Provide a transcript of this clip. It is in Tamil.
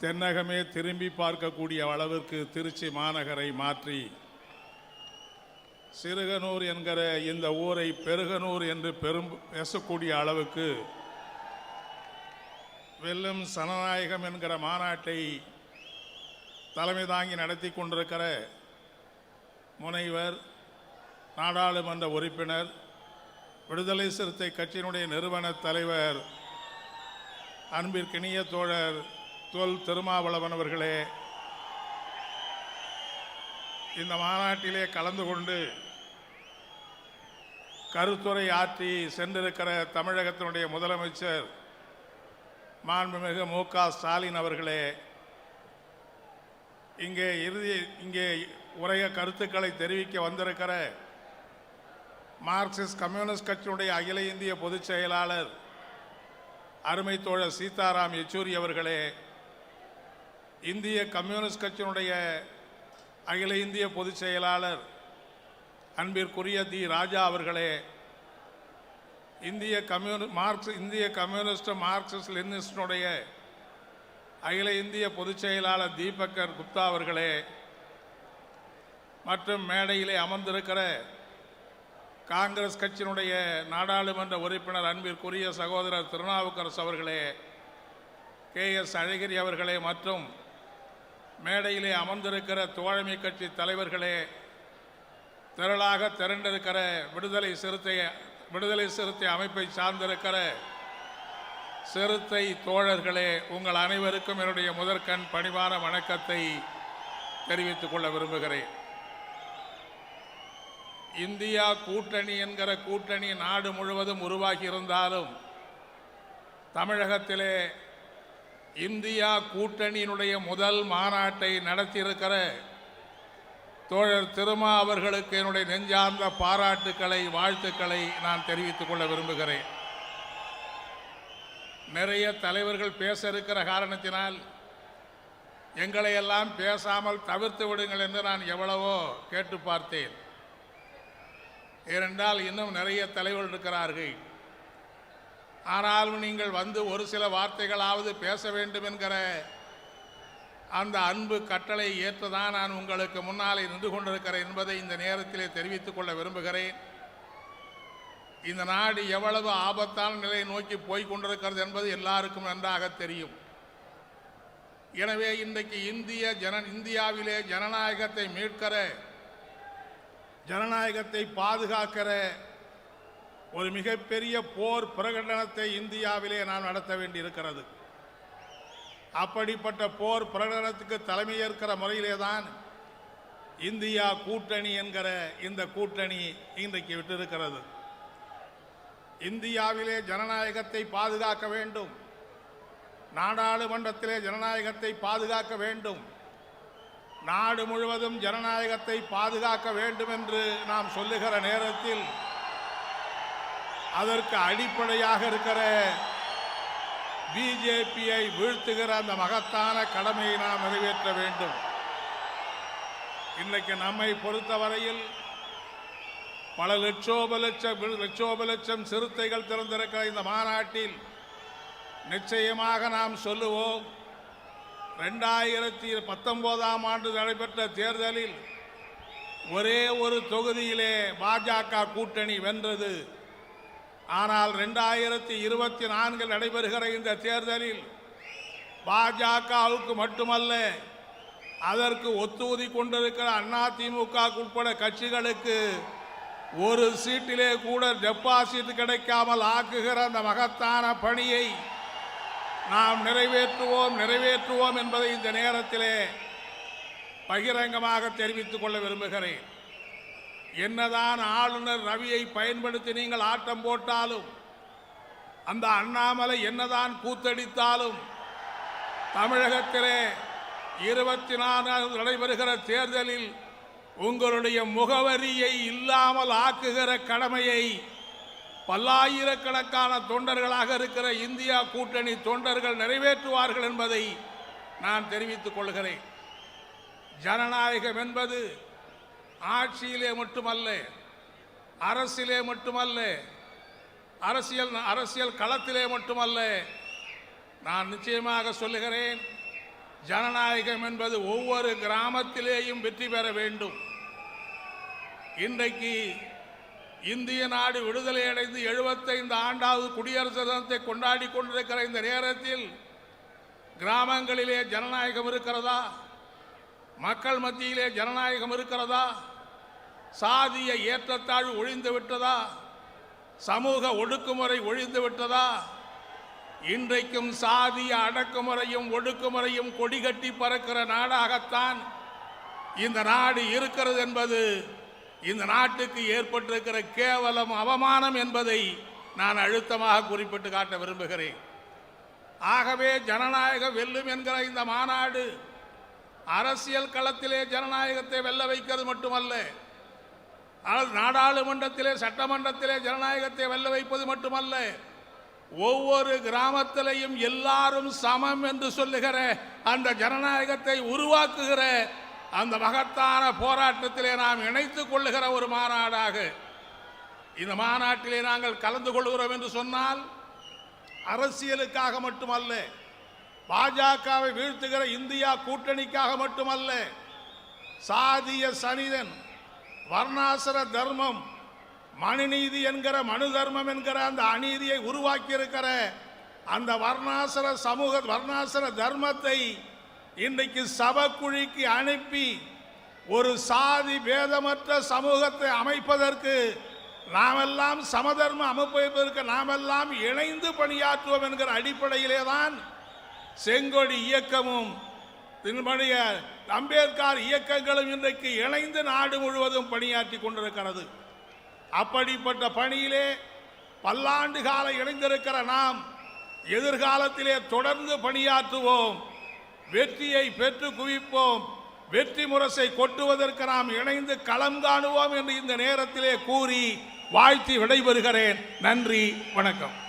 தென்னகமே திரும்பி பார்க்கக்கூடிய அளவிற்கு திருச்சி மாநகரை மாற்றி சிறுகனூர் என்கிற இந்த ஊரை பெருகனூர் என்று பெரும் பேசக்கூடிய அளவுக்கு வெல்லும் சனநாயகம் என்கிற மாநாட்டை தலைமை தாங்கி நடத்தி கொண்டிருக்கிற முனைவர் நாடாளுமன்ற உறுப்பினர் விடுதலை சிறுத்தை கட்சியினுடைய நிறுவன தலைவர் அன்பிற்கினிய தோழர் தொல் திருமாவளவன் அவர்களே இந்த மாநாட்டிலே கலந்து கொண்டு கருத்துரை ஆற்றி சென்றிருக்கிற தமிழகத்தினுடைய முதலமைச்சர் மாண்புமிகு மு க ஸ்டாலின் அவர்களே இங்கே இறுதி இங்கே உரைய கருத்துக்களை தெரிவிக்க வந்திருக்கிற மார்க்சிஸ்ட் கம்யூனிஸ்ட் கட்சியினுடைய அகில இந்திய பொதுச் செயலாளர் அருமை தோழர் சீதாராம் யெச்சூரி அவர்களே இந்திய கம்யூனிஸ்ட் கட்சியினுடைய அகில இந்திய பொதுச் செயலாளர் அன்பிற்குரிய தி ராஜா அவர்களே இந்திய கம்யூனி மார்க்ஸ் இந்திய கம்யூனிஸ்ட் மார்க்சிஸ்ட் லெனிஸ்டினுடைய அகில இந்திய பொதுச் செயலாளர் தீபக்கர் குப்தா அவர்களே மற்றும் மேடையிலே அமர்ந்திருக்கிற காங்கிரஸ் கட்சியினுடைய நாடாளுமன்ற உறுப்பினர் அன்பிற்குரிய சகோதரர் திருநாவுக்கரசு அவர்களே கே எஸ் அழகிரி அவர்களே மற்றும் மேடையிலே அமர்ந்திருக்கிற தோழமை கட்சி தலைவர்களே திரளாக திரண்டிருக்கிற விடுதலை சிறுத்தை விடுதலை சிறுத்தை அமைப்பை சார்ந்திருக்கிற சிறுத்தை தோழர்களே உங்கள் அனைவருக்கும் என்னுடைய முதற்கண் பணிவான வணக்கத்தை தெரிவித்துக் கொள்ள விரும்புகிறேன். இந்தியா கூட்டணி என்கிற கூட்டணி நாடு முழுவதும் உருவாகி இருந்தாலும் தமிழகத்திலே இந்தியா கூட்டணியினுடைய முதல் மாநாட்டை நடத்தியிருக்கிற தோழர் திருமா அவர்களுக்கு என்னுடைய நெஞ்சார்ந்த பாராட்டுக்களை வாழ்த்துக்களை நான் தெரிவித்துக் கொள்ள விரும்புகிறேன். நிறைய தலைவர்கள் பேச இருக்கிற காரணத்தினால் எங்களை எல்லாம் பேசாமல் தவிர்த்து விடுங்கள் என்று நான் எவ்வளவோ கேட்டு பார்த்தேன். ஏனென்றால் இன்னும் நிறைய தலைவர்கள் இருக்கிறார்கள். ஆனாலும் நீங்கள் வந்து ஒரு சில வார்த்தைகளாவது பேச வேண்டும் என்கிற அந்த அன்பு கட்டளை ஏற்றுதான் நான் உங்களுக்கு முன்னாலே நின்று கொண்டிருக்கிறேன் என்பதை இந்த நேரத்திலே தெரிவித்துக் கொள்ள விரும்புகிறேன். இந்த நாடு எவ்வளவு ஆபத்தான நிலையை நோக்கி போய் கொண்டிருக்கிறது என்பது எல்லாருக்கும் நன்றாக தெரியும். எனவே இன்றைக்கு இந்திய ஜன இந்தியாவிலே ஜனநாயகத்தை மீட்கிற ஜனநாயகத்தை பாதுகாக்கிற ஒரு மிகப்பெரிய போர் பிரகடனத்தை இந்தியாவிலே நாம் நடத்த வேண்டியிருக்கிறது. அப்படிப்பட்ட போர் பிரகடனத்துக்கு தலைமையேற்கிற முறையிலே தான் இந்தியா கூட்டணி என்கிற இந்த கூட்டணி இன்றைக்கு விட்டிருக்கிறது. இந்தியாவிலே ஜனநாயகத்தை பாதுகாக்க வேண்டும். நாடாளுமன்றத்திலே ஜனநாயகத்தை பாதுகாக்க வேண்டும். நாடு முழுவதும் ஜனநாயகத்தை பாதுகாக்க வேண்டும் என்று நாம் சொல்லுகிற நேரத்தில் அதற்கு அடிப்படையாக இருக்கிற பிஜேபியை வீழ்த்துகிற அந்த மகத்தான கடமையை நாம் நிறைவேற்ற வேண்டும். இன்றைக்கு நம்மை பொறுத்தவரையில் பல லட்சோப லட்சம் லட்சோப லட்சம் சிறுத்தைகள் திறந்திருக்கிற இந்த மாநாட்டில் நிச்சயமாக நாம் சொல்லுவோம் ரெண்டாயிரத்தி பத்தொன்பதாம் ஆண்டு நடைபெற்ற தேர்தலில் ஒரே ஒரு தொகுதியிலே பாஜக கூட்டணி வென்றது. ஆனால் ரெண்டாயிரத்தி இருபத்தி நான்கில் நடைபெறுகிற இந்த தேர்தலில் பாஜகவுக்கு மட்டுமல்ல அதற்கு ஒத்துவதி கொண்டிருக்கிற அண்ணா திமுக உட்பட கட்சிகளுக்கு ஒரு சீட்டிலே கூட டெபாசிட் கிடைக்காமல் ஆக்குகிற அந்த மகத்தான பணியை நாம் நிறைவேற்றுவோம் நிறைவேற்றுவோம் என்பதை இந்த நேரத்திலே பகிரங்கமாக தெரிவித்துக் கொள்ள விரும்புகிறேன். என்னதான் ஆளுநர் ரவியை பயன்படுத்தி நீங்கள் ஆட்டம் போட்டாலும் அந்த அண்ணாமலை என்னதான் கூத்தடித்தாலும் தமிழகத்திலே இருபத்தி நான்கு நடைபெறுகிற தேர்தலில் உங்களுடைய முகவரியை இல்லாமல் ஆக்குகிற கடமையை பல்லாயிரக்கணக்கான தொண்டர்களாக இருக்கிற இந்தியா கூட்டணி தொண்டர்கள் நிறைவேற்றுவார்கள் என்பதை நான் தெரிவித்துக் கொள்கிறேன். ஜனநாயகம் என்பது ஆட்சியிலே மட்டுமல்ல அரசிலே மட்டுமல்ல அரசியல் அரசியல் களத்திலே மட்டுமல்ல நான் நிச்சயமாக சொல்லுகிறேன் ஜனநாயகம் என்பது ஒவ்வொரு கிராமத்திலேயும் வெற்றி பெற வேண்டும். இன்றைக்கு இந்திய நாடு விடுதலை அடைந்து எழுபத்தைந்து ஆண்டாவது குடியரசு தினத்தை கொண்டாடி கொண்டிருக்கிற இந்த நேரத்தில் கிராமங்களிலே ஜனநாயகம் இருக்கிறதா? மக்கள் மத்தியிலே ஜனநாயகம் இருக்கிறதா? சாதிய ஏற்றத்தாழ்வு ஒழிந்து விட்டதா? சமூக ஒடுக்குமுறை ஒழிந்து விட்டதா? இன்றைக்கும் சாதிய அடக்குமுறையும் ஒடுக்குமுறையும் கொடிகட்டி பறக்கிற நாடாகத்தான் இந்த நாடு இருக்கிறது என்பது இந்த நாட்டுக்கு ஏற்பட்டிருக்கிற கேவலம் அவமானம் என்பதை நான் அழுத்தமாக குறிப்பிட்டு காட்ட விரும்புகிறேன். ஆகவே ஜனநாயகம் வெல்லும் என்கிற இந்த மாநாடு அரசியல் களத்திலே ஜனநாயகத்தை வெல்ல வைக்கிறது மட்டுமல்ல ஆனால் நாடாளுமன்றத்திலே சட்டமன்றத்திலே ஜனநாயகத்தை வெல்ல வைப்பது மட்டுமல்ல ஒவ்வொரு கிராமத்திலையும் எல்லாரும் சமம் என்று சொல்லுகிற அந்த ஜனநாயகத்தை உருவாக்குகிற அந்த மகத்தான போராட்டத்திலே நாம் இணைத்துக் கொள்ளுகிற ஒரு மாநாடாக இந்த மாநாட்டிலே நாங்கள் கலந்து கொள்கிறோம் என்று சொன்னால் அரசியலுக்காக மட்டுமல்ல பாஜகவை வீழ்த்துகிற இந்தியா கூட்டணிக்காக மட்டுமல்ல சாதிய சனிதன் வர்ணாசிர தர்மம் மனுநீதி என்கிற மனு தர்மம் என்கிற அந்த அநீதியை உருவாக்கி இருக்கிற அந்த வர்ணாசிர சமூக வர்ணாசிர தர்மத்தை இன்றைக்கு சபக்குழிக்கு அனுப்பி ஒரு சாதி பேதமற்ற சமூகத்தை அமைப்பதற்கு நாமெல்லாம் சமதர்ம அமைப்பதற்கு நாமெல்லாம் இணைந்து பணியாற்றுவோம் என்கிற அடிப்படையிலே தான் செங்கொடி இயக்கமும் திருமணிய அம்பேத்கர் இயக்கங்களும் இன்றைக்கு இணைந்து நாடு முழுவதும் பணியாற்றி கொண்டிருக்கிறது. அப்படிப்பட்ட பணியிலே பல்லாண்டு கால இணைந்திருக்கிற நாம் எதிர்காலத்திலே தொடர்ந்து பணியாற்றுவோம். வெற்றியை பெற்று குவிப்போம். வெற்றி முரசை கொட்டுவதற்கு நாம் இணைந்து களம் காணுவோம் என்று இந்த நேரத்திலே கூறி வாழ்த்தி விடைபெறுகிறேன். நன்றி வணக்கம்.